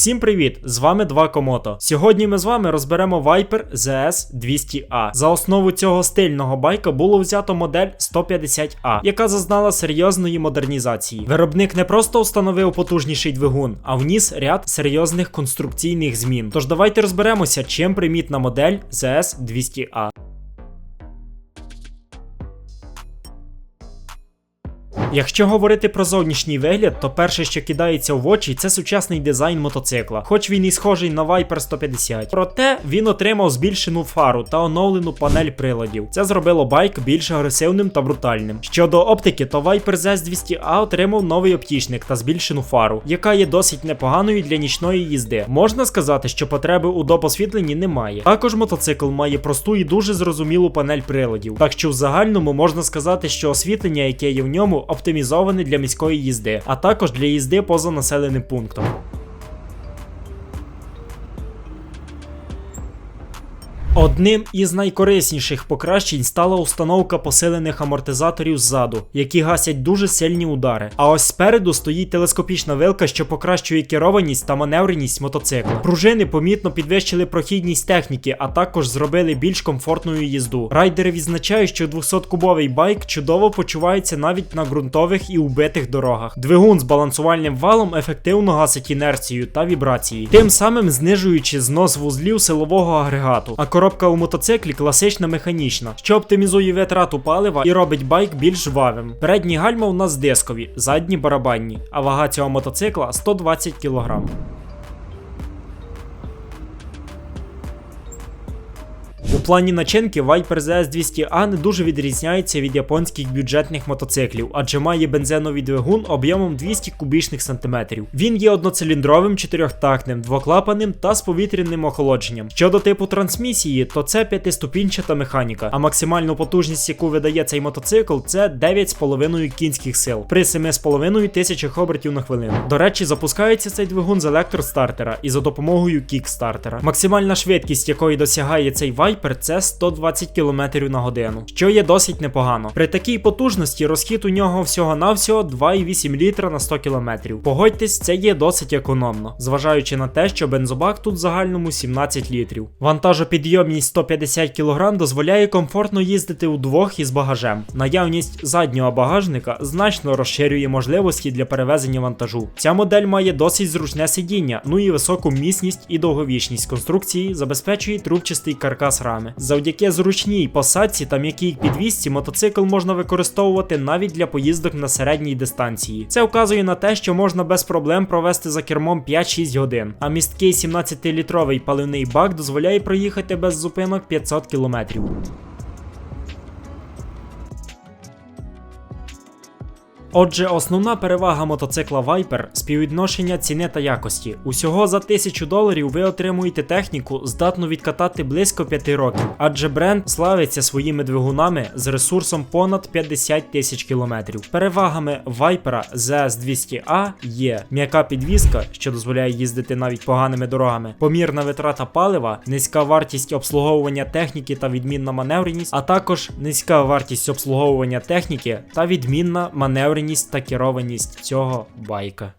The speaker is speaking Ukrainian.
Всім привіт! З вами два Комото. Сьогодні ми з вами розберемо Viper ZS200A. За основу цього стильного байка було взято модель 150A, яка зазнала серйозної модернізації. Виробник не просто установив потужніший двигун, а вніс ряд серйозних конструкційних змін. Тож давайте розберемося, чим примітна модель ZS200A. Якщо говорити про зовнішній вигляд, то перше, що кидається в очі, це сучасний дизайн мотоцикла, хоч він і схожий на Viper 150. Проте він отримав збільшену фару та оновлену панель приладів. Це зробило байк більш агресивним та брутальним. Щодо оптики, то Viper ZS 200A отримав новий оптічник та збільшену фару, яка є досить непоганою для нічної їзди. Можна сказати, що потреби у допосвітленні немає. Також мотоцикл має просту і дуже зрозумілу панель приладів. Так що в загальному можна сказати, що освітлення, яке є в ньому, оптимізоване для міської їзди, а також для їзди поза населеним пунктом. Одним із найкорисніших покращень стала установка посилених амортизаторів ззаду, які гасять дуже сильні удари. А ось спереду стоїть телескопічна вилка, що покращує керованість та маневреність мотоцикла. Пружини помітно підвищили прохідність техніки, а також зробили більш комфортною їзду. Райдери відзначають, що 200-кубовий байк чудово почувається навіть на ґрунтових і убитих дорогах. Двигун з балансувальним валом ефективно гасить інерцію та вібрації, тим самим знижуючи знос вузлів силового агрегату. А коробка у мотоциклі класична механічна, що оптимізує витрату палива і робить байк більш жвавим. Передні гальма у нас дискові, задні барабанні, а вага цього мотоцикла 120 кг. У плані начинки Viper ZS 200A не дуже відрізняється від японських бюджетних мотоциклів, адже має бензиновий двигун об'ємом 200 кубічних сантиметрів. Він є одноциліндровим, чотирьохтактним, двоклапаним та з повітряним охолодженням. Щодо типу трансмісії, то це п'ятиступінчата механіка, а максимальну потужність, яку видає цей мотоцикл, це 9,5 кінських сил при 7,5 тисячах обертів на хвилину. До речі, запускається цей двигун з електростартера і за допомогою кікстартера. Максимальна швидкість, якої досягає цей Viper, це 120 км на годину, що є досить непогано. При такій потужності розхід у нього всього-навсього 2,8 літра на 100 км. Погодьтесь, це є досить економно, зважаючи на те, що бензобак тут в загальному 17 літрів. Вантажопідйомність 150 кг дозволяє комфортно їздити удвох із багажем. Наявність заднього багажника значно розширює можливості для перевезення вантажу. Ця модель має досить зручне сидіння, ну і високу міцність і довговічність конструкції забезпечує трубчастий каркас рами. Завдяки зручній посадці та м'якій підвісці мотоцикл можна використовувати навіть для поїздок на середній дистанції. Це вказує на те, що можна без проблем провести за кермом 5-6 годин, а місткий 17-літровий паливний бак дозволяє проїхати без зупинок 500 кілометрів. Отже, основна перевага мотоцикла Viper співвідношення ціни та якості. Усього за 1000 доларів ви отримуєте техніку, здатну відкатати близько 5 років, адже бренд славиться своїми двигунами з ресурсом понад 50 тисяч кілометрів. Перевагами Viper ZS200A є м'яка підвізка, що дозволяє їздити навіть поганими дорогами, помірна витрата палива, низька вартість обслуговування техніки та відмінна маневреність, а також низька вартість обслуговування техніки та відмінна маневреність та керованість цього байка.